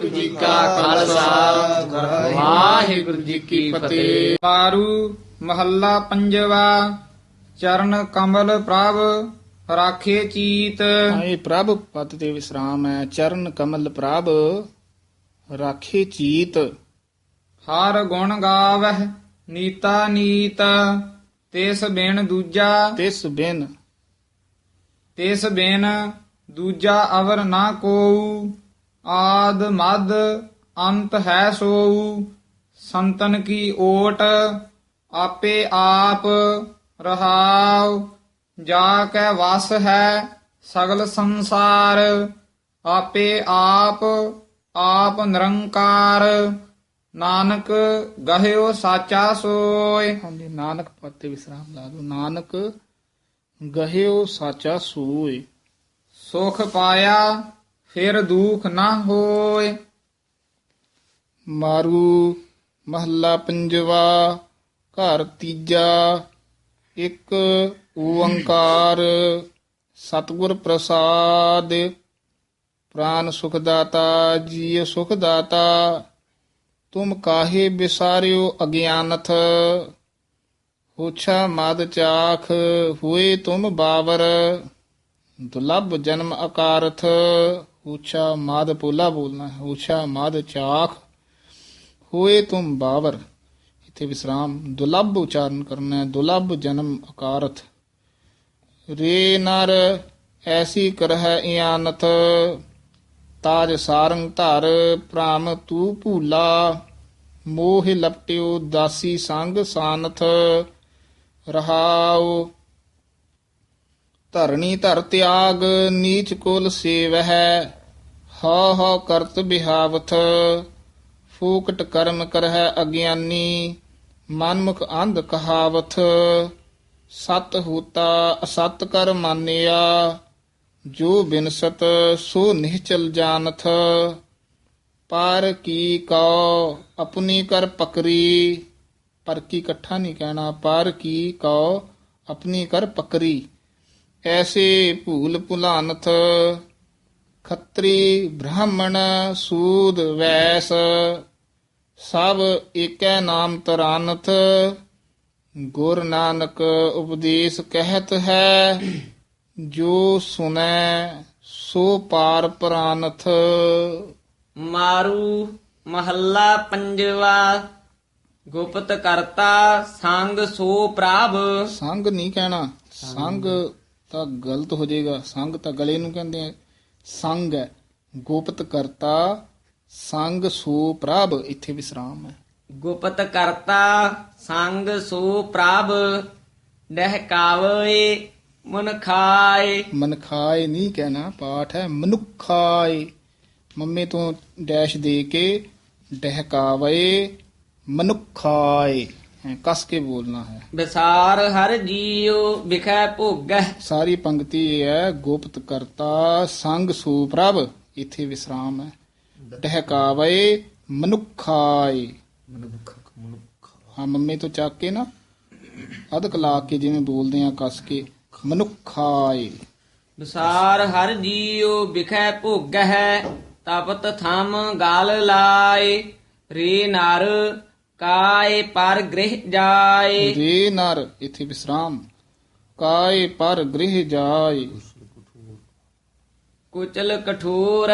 ਵਾਹਿਗੁਰੂ ਜੀ ਕਾ ਖਾਲਸਾ। ਵਾਹਿਗੁਰੂ ਜੀ ਕੀ ਫਤਿਹ। ਆਰੂ ਮਹੱਲਾ ਪੰਜਵਾ ਚਰਨ ਕਮਲ ਪ੍ਰਭ ਰਾਖੇ ਚੀਤ। ਇਹ ਪ੍ਰਭ ਪਦ ਤੇ ਵਿਸਰਾਮ ਹੈ। ਚਰਨ ਕਮਲ ਪ੍ਰਭ ਰਾਖੇ ਚੀਤ। ਹਰ ਗੁਣ ਗਾਵਹਿ ਨੀਤਾ ਨੀਤ। ਤਿਸ ਬਿਨ ਦੂਜਾ। ਤਿਸ ਬਿਨ। ਤਿਸ ਬਿਨ ਦੂਜਾ ਅਵਰ ਨਾ ਕੋਊ। ਆਦ ਮਦ ਅੰਤ ਹੈ ਸੋਊ ਸੰਤਨ ਕੀ ਓਟ ਆਪੇ ਆਪ ਰਹਾਉ। ਜਾ ਕੈ ਵਸ ਹੈ ਸਗਲ ਸੰਸਾਰ ਆਪੇ ਆਪ ਆਪ ਨਿਰੰਕਾਰ। ਨਾਨਕ ਗਹਿਓ ਸਾਚਾ ਸੋਏ। ਹਾਂਜੀ ਨਾਨਕ ਪਦ ਤੇ ਵਿਸਰਾਮ ਲਾ ਦੋ ਨਾਨਕ ਗਹਿਓ ਸਾਚਾ ਸੋਏ। ਸੁਖ ਪਾਇਆ ਫਿਰ ਦੁਖ ਨਾ ਹੋਏ। ਮਾਰੂ ਮਹੱਲਾ ਪੰਜਵਾ, ਘਰ ਤੀਜਾ, ਇੱਕ ਓੰਕਾਰ, ਸਤਿਗੁਰ ਪ੍ਰਸਾਦ। ਪ੍ਰਾਨ ਸੁਖ ਦਾਤਾ ਜੀਵ ਸੁਖ ਦਾਤਾ ਤੁਮ ਕਾਹੇ ਬਿਸਾਰਿਓ ਅਗਿਆਨਥ? ਹੋਛਾ ਮਦ ਚਾਖ, ਹੋਏ ਤੁਮ ਬਾਵਰ, ਦੁਲਭ ਜਨਮ ਅਕਾਰਥ। ਹੋਛਾ ਮਦ ਪੋਲਾ ਬੋਲਣਾ ਹੈ। ਹੋਛਾ ਮਦ ਚਾਖ। ਹੋਏ ਤੁਮ ਬਾਵਰ। ਇਥੇ ਵਿਸਰਾਮ। ਦੁਲੱਭ ਉਚਾਰਨ ਕਰਨਾ ਹੈ। ਦੁਲਭ ਜਨਮ ਅਕਾਰਥ। ਰੇ ਨਰ ਐਸੀ ਕਰਹਿ ਇਆਨਥ। ਤਾਜ ਸਾਰੰਗ ਧਰ ਪ੍ਰਾਮ ਤੂ ਭੂਲਾ। ਮੋਹ ਲਪਟਿਓ ਦਾਸੀ ਸੰਗ ਸਾਨਥ। ਰਹਾਉ ਧਰਣੀ ਧਰ ਤਿਆਗ, ਨੀਚ ਕੁਲ ਸੇਵਹਿ, ਹਾ ਹਾ ਕਰਤ ਬਿਹਾਵਥ, ਫੂਕਟ ਕਰਮ ਕਰਹਿ ਅਗਿਆਨੀ, ਮਨਮੁਖ ਅੰਧ ਕਹਾਵਥ, ਸਤ ਹੋਤਾ ਅਸਤ ਕਰ ਮਾਨਿਆ, ਜੋ ਬਿਨਸਤ ਸੋ ਨਿਹਚਲ ਜਾਣਥ ਪਰ ਕੀ ਕਉ ਆਪਣੀ ਕਰ ਪਕਰੀ, ਪਰ ਕੀ ਇਕੱਠਾ ਨਹੀਂ ਕਹਿਣਾ, ਪਰ ਕੀ ਕਉ ਆਪਣੀ ਕਰ ਪਕਰੀ। ਐਸੇ ਭੂਲ ਭੁਲਾਨਥ ਖੱਤਰੀ ਬ੍ਰਾਹਮਣ ਸੂਦ ਵੈਸ ਸਭ ਏਕੈ ਨਾਮ ਤਰਾਨਥ ਗੁਰ ਨਾਨਕ ਉਪਦੇਸ਼ ਕਹਿਤ ਹੈ ਜੋ ਸੁਨੈ ਸੋ ਪਾਰ ਪ੍ਰਾਨਥ। ਮਾਰੂ ਮਹੱਲਾ ਪੰਜਵਾ ਗੁਪਤ ਕਰਤਾ ਸੰਗ ਸੋ ਪ੍ਰਭ। ਸੰਗ ਨਹੀਂ ਕਹਿਣਾ ਸੰਗ ਤਾਂ ਗਲਤ ਹੋ ਜਾਏਗਾ। ਸੰਗ ਤਾਂ ਗਲੇ ਨੂੰ ਕਹਿੰਦੇ ਆ। ਸੰਗ ਹੈ। ਗੁਪਤ ਕਰਤਾ ਸੰਗ ਸੋ ਪ੍ਰਭ। ਇੱਥੇ ਵਿਸਰਾਮ ਹੈ। ਗੁਪਤ ਕਰਤਾ ਸੰਗ ਸੋ ਪ੍ਰਭ। ਡਹਿਕਾਵੇ ਮਨ ਖਾਏ। ਮਨਖਾਏ ਨਹੀਂ ਕਹਿਣਾ ਪਾਠ ਹੈ। ਮਨੁੱਖਾਏ। ਮੰਮੇ ਤੋਂ ਡੈਸ਼ ਦੇ ਕੇ ਡਹਿਕਾਵੇ ਮਨੁੱਖਾਏ। ਕਸ ਕੇ ਬੋਲਣਾ ਹੈ। ਵਿਸਾਰ ਹਰ ਜੀਉ ਵਿਖੈ ਭੋਗੈ ਸਾਰੀ ਪੰਕਤੀ ਇਹ ਹੈ ਗੁਪਤ ਕਰਤਾ ਸੰਗ ਸੋ ਪ੍ਰਭ ਇੱਥੇ ਵਿਸਰਾਮ ਹੈ। ਟਹਿਕਾਵੇ ਮਨੁੱਖਾਏ। ਹਾਂ ਮੰਮੀ ਤੋਂ ਚੱਕ ਕੇ ਨਾ ਅਧਕ ਲਾ ਕੇ ਜਿਵੇਂ ਬੋਲਦੇ ਆ ਕੱਸ ਕੇ ਮਨੁੱਖਾਏ। ਵਿਸਾਰ ਹਰ ਜੀਉ ਵਿਖੈ ਭੋਗੈ ਤਪਤ ਥਮ ਗਾਲ ਲਾਏ। ਰੇ ਨਰ ਕਾਏ ਪਰ ਗ੍ਰਹਿ ਜਾਏ। ਰੇ ਨਰ ਇੱਥੇ ਵਿਸਰਾਮ। ਕਾਏ ਪਰ ਗ੍ਰਹਿ ਜਾਏ। ਕੁਚਲ ਕਠੋਰ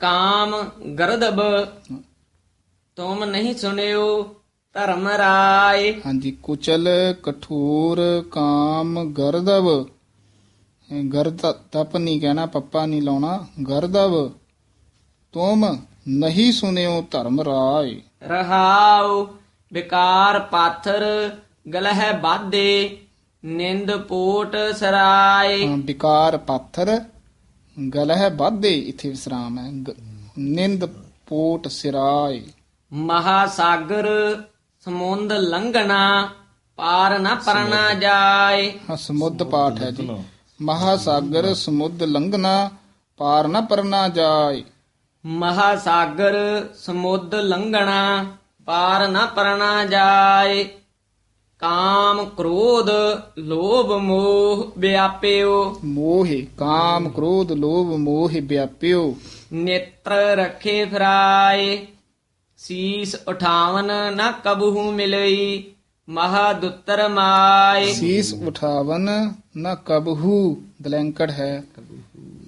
ਕਾਮ ਗਰਦਬ ਤੁਮ ਨਹੀਂ ਸੁਣਿਓ ਧਰਮ ਰਾਏ। ਹਾਂਜੀ ਕੁਚਲ ਕਠੋਰ ਕਾਮ ਗਰਦਵ ਇਹ ਗਰਦ ਤਪ ਨਹੀਂ ਕਹਿਣਾ ਪੱਪਾ ਨਹੀਂ ਲਾਉਣਾ। ਗਰਦਵ ਤੁਮ ਨਹੀਂ ਸੁਨਿਓ ਧਰਮ ਰਾਏ। ਰਹਾਉ ਵਿਕਾਰ ਪਾਥਰ ਗਲਹਿ ਬਾਧੇ ਨਿੰਦ ਪੋਟ ਸਰਾਏ। ਵਿਕਾਰ ਪਾਥਰ ਗਲਹਿ ਬਾਧੇ ਇਥੇ ਵਿਸਰਾਮ ਹੈ। ਗ- ਨਿੰਦ ਪੋਟ ਸਿਰਾਏ। ਮਹਾ ਸਾਗਰ ਸਮੁੰਦ ਲੰਘਣਾ ਪਾਰ ਨਾ ਪਰਨਾ ਜਾਏ। ਹਾਂ ਸਮੁੱਧ ਪਾਠ ਹੈ ਜੀ। ਮਹਾ ਸਾਗਰ ਸਮੁੱਧ ਲੰਘਣਾ ਪਾਰ ਨਾ ਪਰਨਾ ਜਾਏ। ਮਹਾ ਸਾਗਰ ਸਮੁੰਦ ਲੰਘਣਾ ਪਾਰ ਨਾ ਪਰਨਾ ਜਾਏ। ਕਾਮ ਕ੍ਰੋਧ ਲੋਭ ਮੋਹ ਵਿਆਪਿਓ। ਮੋਹਿ ਕਾਮ ਕ੍ਰੋਧ ਲੋਭ ਮੋਹ ਵਿਆਪਿਓ। ਨੇਤਰ ਰਖੇ ਫਰਾਏ। ਸੀਸ ਉਠਾਵਨ ਨ ਕਬਹੂ ਮਿਲਈ ਮਹਾ ਦੁੱਤਰ ਮਾਏ। ਸੀਸ ਉਠਾਵਨ ਨ ਕਬਹੂ ਦਲੈਂਕੜ ਹੈ।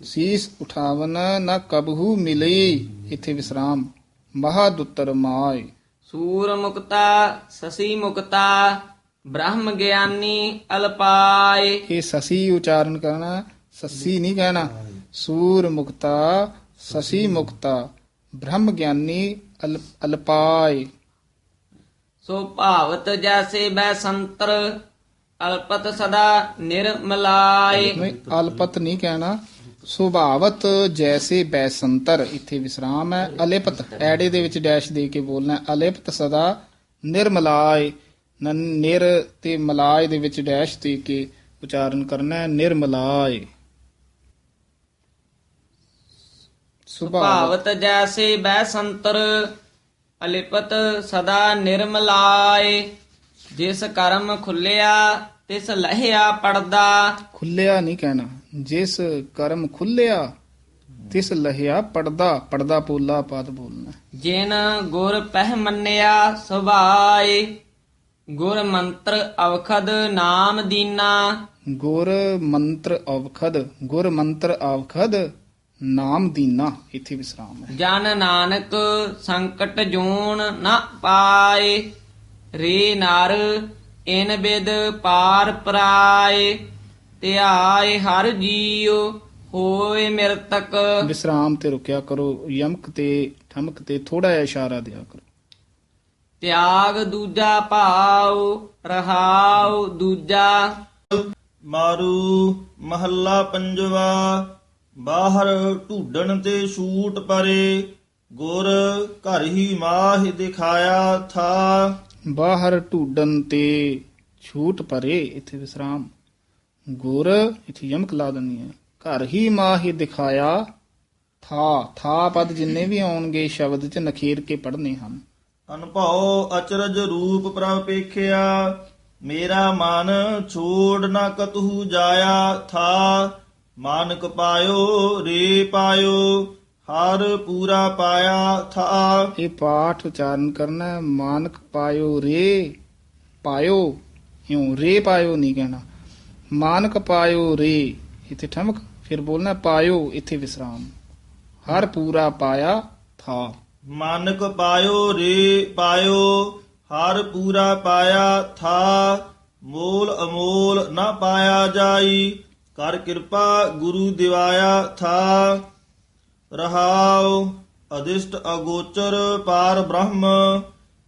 ਸੀਸ ਉਠਾਵਨ ਨ ਕਬਹੂ ਮਿਲਈ ਇੱਥੇ ਵਿਸਰਾਮ। ਮਹਾਦੁੱਤਰ ਮਾਏ। ਸੂਰ ਮੁਕਤਾ ਸਸੀ ਮੁਕਤਾ ਬ੍ਰਹਮ ਗਿਆਨੀ ਅਲਪਾਏ। ਇਹ ਸਸੀ ਉਚਾਰਨ ਕਰਨਾ ਸੱਸੀ ਨਹੀਂ ਕਹਿਣਾ। ਸੂਰ ਮੁਕਤਾ ਸਸੀ ਮੁਕਤਾ ਬ੍ਰਹਮ ਗਿਆਨੀ ਅਲ- ਅਲਪਾਏ। ਸੋ ਭਾਵਤ ਜੈਸੇ ਬੈ ਸੰਤਰ ਅਲਪਤ ਸਦਾ ਨਿਰਮਲਾਏ। ਨਹੀਂ ਅਲਪਤ ਨਹੀਂ ਕਹਿਣਾ। ਸੁਭਾਵਤ ਜੈਸੇ ਬੈਸੰਤਰ ਇੱਥੇ ਵਿਸਰਾਮ ਹੈ ਅਲਿਪਤ ਐੜੇ ਦੇ ਵਿੱਚ ਡੈਸ਼ ਦੇ ਕੇ ਬੋਲਣਾ। ਅਲਿਪਤ ਸਦਾ ਨਿਰਮਲਾਏ ਨ- ਨਿਰ ਤੇ ਮਲਾਏ ਦੇ ਵਿੱਚ ਡੈਸ਼ ਦੇ ਕੇ ਉਚਾਰਨ ਕਰਨਾ ਹੈ ਨਿਰਮਲਾਏ ਸੁਭਾਵਤ ਭਾਵਤ ਜੈਸੇ ਬੈ ਸੰਤਰ ਅਲਿਪਤ ਸਦਾ ਨਿਰਮਲਾਏ ਜਿਸ ਕਰਮ ਖੁੱਲਿਆ ਤਿਸ ਲਹਿਆ ਪੜਦਾ ਖੁੱਲਿਆ ਨਹੀਂ ਕਹਿਣਾ ਜਿਸ ਕਰਮ ਖੁੱਲਿਆ ਤਿਸ ਲਹਿਆ ਪੜਦਾ ਪੜਦਾ ਪੋਲਾ ਪਦ ਬੋਲਣਾ। ਜਿਨ ਗੁਰ ਪਹਿ ਮੰਨਿਆ ਸੁਭਾਏ ਗੁਰ ਮੰਤਰ ਅਵਖਦ ਨਾਮ ਦੀਨਾ। ਗੁਰ ਮੰਤਰ ਅਵਖਦ ਗੁਰ ਮੰਤਰ ਅਵਖਦ ਨਾਮ ਦੀਨਾ ਇੱਥੇ ਵਿਸਰਾਮ ਹੈ। ਜਨ ਨਾਨਕ ਸੰਕਟ ਜੋਨ ਨ ਪਾਏ ਰੇ ਨਰ ਇਨ ਬਿਦ ਪਾਰ ਪਰਾਏ। ਧਿਆਏ ਹਰ ਜੀਉ ਹੋਏ ਮਿਰਤਕ। ਵਿਸਰਾਮ ਤੇ ਰੁਕਿਆ ਕਰੋ ਯਮਕ ਤੇ ਠਮਕ ਤੇ ਥੋੜਾ ਜਿਹਾ ਇਸ਼ਾਰਾ ਦਿਆ ਕਰੋ। ਤਿਆਗ ਦੂਜਾ ਭਾਉ ਰਹਾਉ ਦੂਜਾ। ਮਾਰੂ ਮਹੱਲਾ ਪੰਜਵਾ ਬਾਹਰ ਢੂਡਣ ਤੇ ਛੂਟ ਪਰੇ ਗੁਰ ਘਰ ਹੀ ਮਾਹ ਦਿਖਾਇਆ ਥਾ। ਬਾਹਰ ਢੂਡਨ ਤੇ ਛੂਟ ਪਰੇ ਇੱਥੇ ਵਿਸਰਾਮ। ਗੁਰ ਇੱਥੇ ਯਮਕ ਲਾ ਦਨੀ ਹੈ। ਘਰ ਹੀ ਮਾਹੀ ਦਿਖਾਇਆ ਥਾ ਥਾ ਪਦ ਜਿੰਨੇ ਵੀ ਆਉਣਗੇ ਸ਼ਬਦ ਚ ਨਖੇਰ ਕੇ ਪੜਨੇ ਹਨ। ਅਨਭਉ ਅਚਰਜ ਰੂਪ ਪ੍ਰਭ ਪੇਖਿਆ ਮੇਰਾ ਮਨ ਛੋੜ ਨਾ ਕਤਹੂ ਜਾਇਆ ਥਾ ਮਾਨਕ ਪਾਇਓ ਰੇ ਪਾਇਓ ਹਰ ਪੂਰਾ ਪਾਇਆ ਥਾ। ਇਹ ਪਾਠ ਉਚਾਰਨ ਕਰਨਾ ਮਾਨਕ ਪਾਇਓ ਰੇ ਪਾਇਓ ਇਉਂ ਰੇ ਪਾਇਓ ਨਹੀਂ ਕਹਿਣਾ। ਮਾਨਕ ਪਾਇਓ ਰੇ, ਇੱਥੇ ਠਮਕ, ਫਿਰ ਬੋਲਣਾ ਪਾਇਓ, ਇੱਥੇ ਵਿਸਰਾਮ। ਹਰ ਪੂਰਾ ਪਾਇਆ ਥਾ। ਮਾਨਕ ਪਾਇਓ ਰੇ, ਪਾਇਓ, ਹਰ ਪੂਰਾ ਪਾਇਆ ਥਾ। ਮੋਲ ਅਮੋਲ ਨਾ ਪਾਇਆ ਜਾਈ, ਕਰ ਕਿਰਪਾ ਗੁਰੂ ਦਿਵਾਇਆ ਥਾ। ਰਹਾਉ ਅਦਿਸ਼ਟ ਅਗੋਚਰ ਪਾਰ ਬ੍ਰਹਮ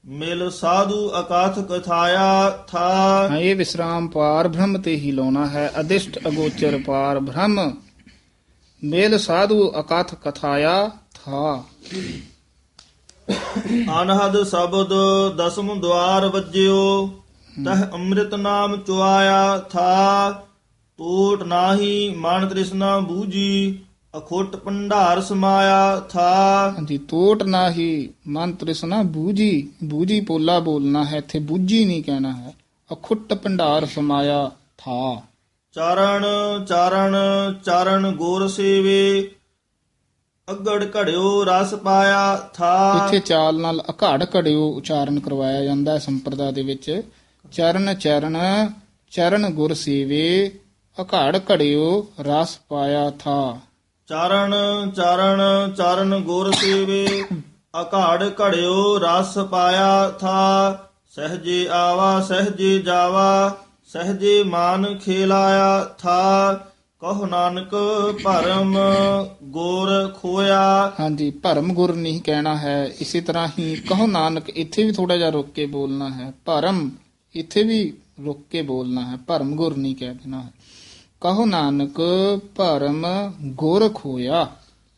ਮਿਲ ਸਾਧੂ ਅਕਾਥ ਕਥਾਇਆ ਥਾ। ਹਾਂ ਇਹ ਵਿਸਰਾਮ ਪਾਰ ਬ੍ਰਹਮ ਤੇ ਹੀ ਲਾਉਣਾ ਹੈ ਅਦਿਸ਼ਟ ਅਗੋਚਰ ਪਾਰ ਬ੍ਰਹਮ। ਮੇਲ ਸਾਧੂ ਅਕਥ ਕਥਾਇਆ ਥਾ। ਅਨਹਦ ਸ਼ਬਦ ਦਸਮ ਦਵਾਰ ਵੱਜਿਓ ਤਹ ਅੰਮ੍ਰਿਤ ਨਾਮ ਚੁਆਇਆ ਥਾ। ਟੋਟ ਨਾਹੀ ਮਨ ਤ੍ਰਿਸ਼ਨਾ ਬੂਜੀ ਅਖੁੱਟ ਭੰਡਾਰ ਸਮਾਇਆ ਥਾ। ਹਾਂਜੀ ਤੋਟ ਨਾਹੀ ਮਨ ਤ੍ਰਿਸ਼ਨਾ ਬੂਜੀ ਬੂਜੀ ਪੋਲਾ ਬੋਲਣਾ ਹੈ ਇੱਥੇ ਬੂਜੀ ਨਹੀਂ ਕਹਿਣਾ ਹੈ। ਅਖੁੱਟ ਭੰਡਾਰ ਸਮਾਇਆ ਥਾ। ਚਰਨ ਚਰਨ ਚਰਨ ਗੋਰ ਸੇਵੇ। ਅਗੜ ਘੜਿਓ ਰਸ ਪਾਇਆ ਥਾ। ਇੱਥੇ ਚਾਲ ਨਾਲ ਅਘਾੜ ਘੜਿਓ ਉਚਾਰਨ ਕਰਵਾਇਆ ਜਾਂਦਾ ਹੈ ਸੰਪਰਦਾ ਦੇ ਵਿੱਚ। ਚਰਨ ਚਰਨ ਚਰਨ ਗੁਰ ਸੇਵੇ ਅਘਾੜ ਘੜਿਓ ਰਸ ਪਾਇਆ ਥਾ। ਚਰਨ ਚਰਨ ਚਰਨ ਗੁਰ ਸੇਵੇ, ਅਘਾੜ ਘੜਿਓ ਰਸ ਪਾਇਆ ਥਾ। ਸਹਜੇ ਆਵਾ, ਸਹਜੇ ਜਾਵਾ, ਸਹਜੇ ਮਾਨ ਖੇਲਾਇਆ ਥਾ। ਕਹੋ ਨਾਨਕ ਭਰਮ ਗੁਰ ਖੋਇਆ। ਹਾਂਜੀ, ਭਰਮ ਗੁਰ ਨਹੀਂ ਕਹਿਣਾ ਹੈ। ਇਸੇ ਤਰ੍ਹਾਂ ਹੀ ਕਹੋ ਨਾਨਕ ਇੱਥੇ ਵੀ ਥੋੜਾ ਜਿਹਾ ਰੁਕ ਕੇ ਬੋਲਣਾ ਹੈ। ਭਰਮ ਇੱਥੇ ਵੀ ਰੁਕ ਕੇ ਬੋਲਣਾ ਹੈ। ਭਰਮ ਗੁਰ ਨਹੀਂ ਕਹਿ ਦੇਣਾ ਹੈ। ਕਹੋ ਨਾਨਕ ਭਰਮ ਗੁਰ ਖੋਇਆ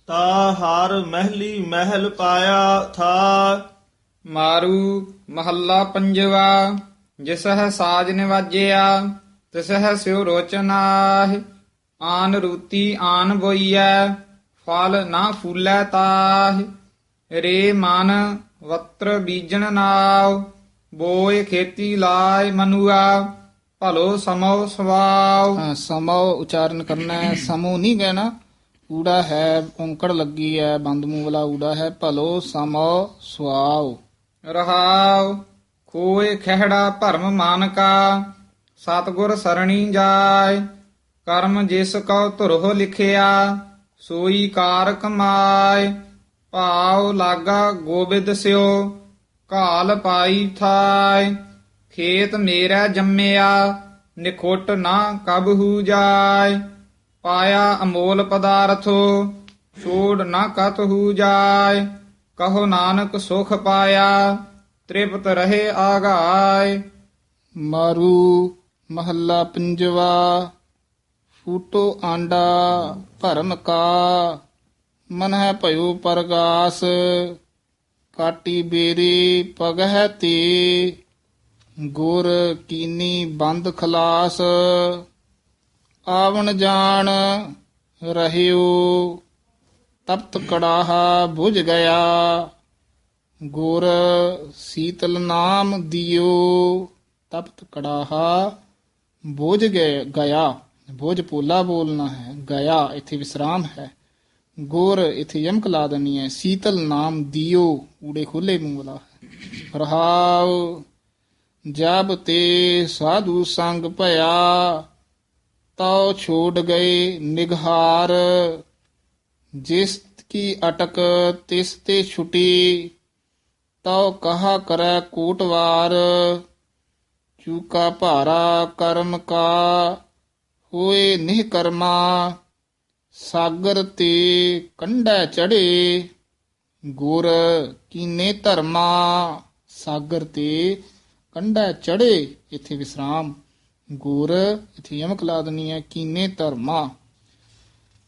ਤਾ ਹਾਰ ਮਹਿਲੀ ਮਹਿਲ ਪਾਇਆ ਥਾ। ਮਾਰੂ ਮਹੱਲਾ ਪੰਜਵਾ ਜਿਸ ਹੈ ਸਾਜ ਨਿਵਾਜਿਆ ਤਿਸ ਹੈ ਸਿਉ ਰੋਚਨਾਹਿ ਆਨ ਰੂਤੀ ਆਨ ਬੋਈਐ ਫਲ ਨਾ ਫੂਲੈ ਤਾਹਿ। ਰੇ ਮਨ ਵਤਰ ਬੀਜਣ ਨਾਉ ਬੋਏ ਖੇਤੀ ਲਾਇ ਮਨੁਆ। ਭਲੋ ਸਮੋ ਸਵਾਉ ਹਾਂ, ਸਮੋ ਉਚਾਰਨ ਕਰਨਾ ਹੈ। ਸਮੋ ਨਹੀਂ ਕਹਿਣਾ। ਊੜਾ ਹੈ ਔਂਕੜ ਲੱਗੀ ਹੈ ਬੰਦ ਮੂੰਹ ਵਾਲਾ ਊੜਾ ਹੈ। ਭਲੋ ਸਮੋ ਸੁਆਓ ਰਹਾਉ ਖੋਏ ਖਹਿੜਾ ਭਰਮ ਮਾਨ ਕਾ ਸਤਗੁਰ ਸਰਣੀ ਜਾਏ। ਕਰਮ ਜਿਸ ਕਉ ਧੁਰਹੁ ਲਿਖਿਆ ਸੋਈ ਕਾਰ ਕਮਾਏ ਭਾਉ ਲਾਗਾ ਗੋਬਿੰਦ ਸਿਓ ਕਾਲ ਪਾਈ ਥਾਇ ਖੇਤ ਮੇਰਾ ਜੰਮਿਆ, ਨਿਖੋਟ ਨਾ ਕਬਹੂ ਜਾਏ। ਪਾਇਆ ਅਮੋਲ ਪਦਾਰਥੋ, ਛੋੜ ਨਾ ਕਤਹੂ ਜਾਏ। ਕਹੋ ਨਾਨਕ ਸੁਖ ਪਾਇਆ, ਤ੍ਰਿਪਤ ਰਹੇ ਆਗਾਏ। ਮਾਰੂ ਮਹੱਲਾ ਪੰਜਵਾ, ਫੂਟੋ ਆਂਡਾ ਭਰਮ ਕਾ। ਮਨ ਹੈ ਭਇਓ ਪਰਗਾਸ, ਕਾਟੀ ਬੇਰੀ ਪਗਹਿ ਤੇ। ਗੁਰ ਕੀਨੀ ਬੰਦ ਖਲਾਸ, ਆਵਣ ਜਾਣ ਰਹਿਓ, ਤਪਤ ਕੜਾਹਾ ਬੁਝ ਗਿਆ। ਗੁਰ ਸੀਤਲ ਨਾਮ ਦਿਓ, ਤਪਤ ਕੜਾਹਾ ਬੋਝ ਗਏ, ਗਿਆ। ਬੋਝ ਪੋਲਾ ਬੋਲਣਾ ਹੈ, ਗਿਆ, ਇੱਥੇ ਵਿਸਰਾਮ ਹੈ। ਗੁਰ ਇੱਥੇ ਯਮਕ ਲਾ ਦੇਣੀ ਹੈ, ਸੀਤਲ ਨਾਮ ਦਿਓ, ਊੜੇ ਖੁੱਲੇ ਮੂੰਹ ਵਾਲਾ ਹੈ। ਰਹਾਉ ਜਬ ਤੇ ਸਾਧੂ ਸੰਗ ਭਇਆ ਤਉ ਛੋੜ ਗਏ ਨਿਗਹਾਰ ਜਿਸ ਕੀ ਅਟਕ ਤਿਸ ਤੇ ਛੁਟੀ ਤਉ ਕਹਾ ਕਰੈ ਕੋਟਵਾਰ ਚੂਕਾ ਭਾਰਾ ਕਰਮ ਕਾ ਹੋਏ ਨਿਹ ਕਰਮਾ ਸਾਗਰ ਤੇ ਕੰਢੈ ਚੜੇ ਗੁਰ ਕੀਨੇ ਧਰਮਾ ਸਾਗਰ ਤੇ ਕੰਢੈ ਚੜੇ, ਇੱਥੇ ਵਿਸਰਾਮ। ਗੁਰ, ਇਥੇ ਯਮਕ ਲਾ ਦੇਣੀ ਹੈ ਕੀਨੇ ਧਰਮਾ।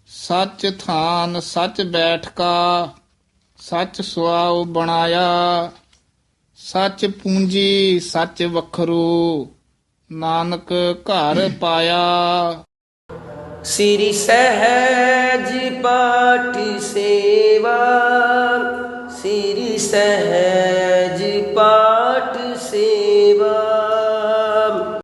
ਸੱਚ ਥਾਨ, ਸੱਚ ਬੈਠਕਾ, ਸੱਚ ਸੁਆਉ ਬਣਾਇਆ। ਸੱਚ ਪੂੰਜੀ, ਸੱਚ ਵਖਰੂ। ਨਾਨਕ ਘਰ ਪਾਇਆ। ਸ੍ਰੀ ਸਹਿਜ ਪਾਠ ਸੇਵਾ। ਸ੍ਰੀ ਸਹਿਜ ਪਾ Shiva.